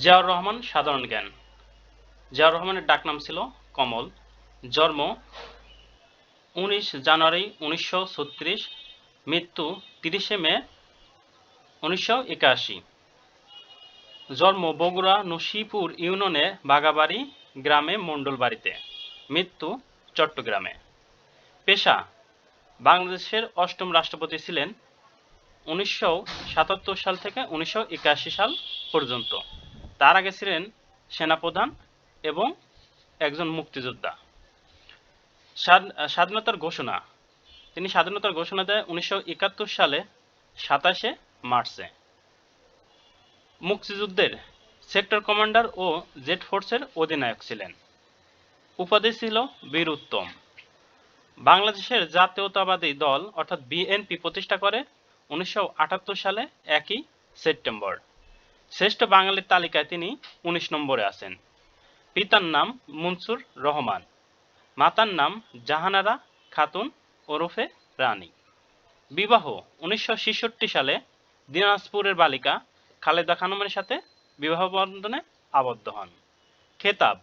জিয়াউর রহমান, সাধারণ জ্ঞান। জিয়াউর রহমানের ডাকনাম ছিল কমল। জন্ম উনিশ জানুয়ারি উনিশশো ছত্রিশ, মৃত্যু তিরিশে মে উনিশশো একাশি। জন্ম বগুড়া নসিপুর ইউনিয়নে বাগাবাড়ি গ্রামে মণ্ডল বাড়িতে। মৃত্যু চট্টগ্রামে। পেশা, বাংলাদেশের অষ্টম রাষ্ট্রপতি ছিলেন উনিশশো সাতাত্তর সাল থেকে উনিশশো একাশি সাল পর্যন্ত। তার আগে ছিলেন সেনাপ্রধান এবং একজন মুক্তিযোদ্ধা। স্বাধ- স্বাধীনতার ঘোষণা। তিনি স্বাধীনতার ঘোষণা দেয় উনিশশো একাত্তর সালে সাতাশে মার্চে। মুক্তিযুদ্ধের সেক্টর কমান্ডার ও জেট ফোর্সের অধিনায়ক ছিলেন। উপাধি ছিল বীর উত্তম। বাংলাদেশের জাতীয়তাবাদী দল, অর্থাৎ বিএনপি, প্রতিষ্ঠা করে উনিশশো আটাত্তর সালে একই সেপ্টেম্বর। শ্রেষ্ঠ বাঙালির তালিকায় তিনি উনিশ নম্বরে আছেন। পিতার নাম মনসুর রহমান, মাতার নাম জাহানারা খাতুন ওরফে রানী। বিবাহ উনিশশো সালে দিনাজপুরের বালিকা খালেদা খানমের সাথে বিবাহ বন্ধনে আবদ্ধ হন। খেতাব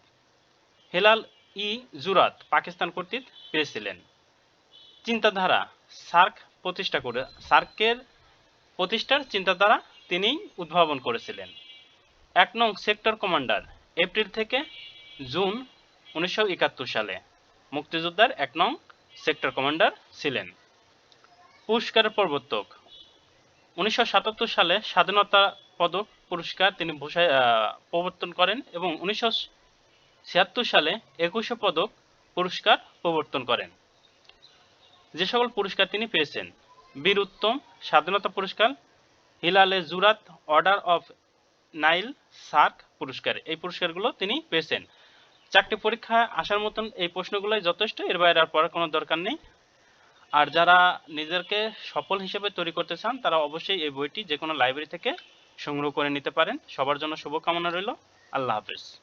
হেলাল ই জুরাত পাকিস্তান কর্তৃক পেয়েছিলেন। চিন্তাধারা সার্ক প্রতিষ্ঠা করে সার্কের প্রতিষ্ঠার চিন্তাধারা তিনি উদ্ভাবন করেছিলেন। এক নং সেক্টর কমান্ডার, এপ্রিল থেকে জুন উনিশশো একাত্তর সালে মুক্তিযোদ্ধার এক নং সেক্টর কমান্ডার ছিলেন। পুরস্কারের প্রবর্তক, উনিশশো সাতাত্তর সালে স্বাধীনতা পদক পুরস্কার তিনি প্রবর্তন করেন এবং উনিশশো ছিয়াত্তর সালে একুশে পদক পুরস্কার প্রবর্তন করেন। যে সকল পুরস্কার তিনি পেয়েছেন, বীর উত্তম স্বাধীনতা পুরস্কার Hilal-e Jurat, order of Nile SAARC পুরস্কার। এই পুরস্কারগুলো তিনি পেয়েছেন। চারটি পরীক্ষায় আসার মতন এই প্রশ্নগুলোই যথেষ্ট, এর বাইরে আর পড়ার কোনো দরকার নেই। আর যারা নিজেকে সফল হিসেবে তৈরি করতে চান, তারা অবশ্যই এই বইটি যে কোনো লাইব্রেরি থেকে সংগ্রহ করে নিতে পারেন। সবার জন্য শুভকামনা রইল। আল্লাহ হাফেজ।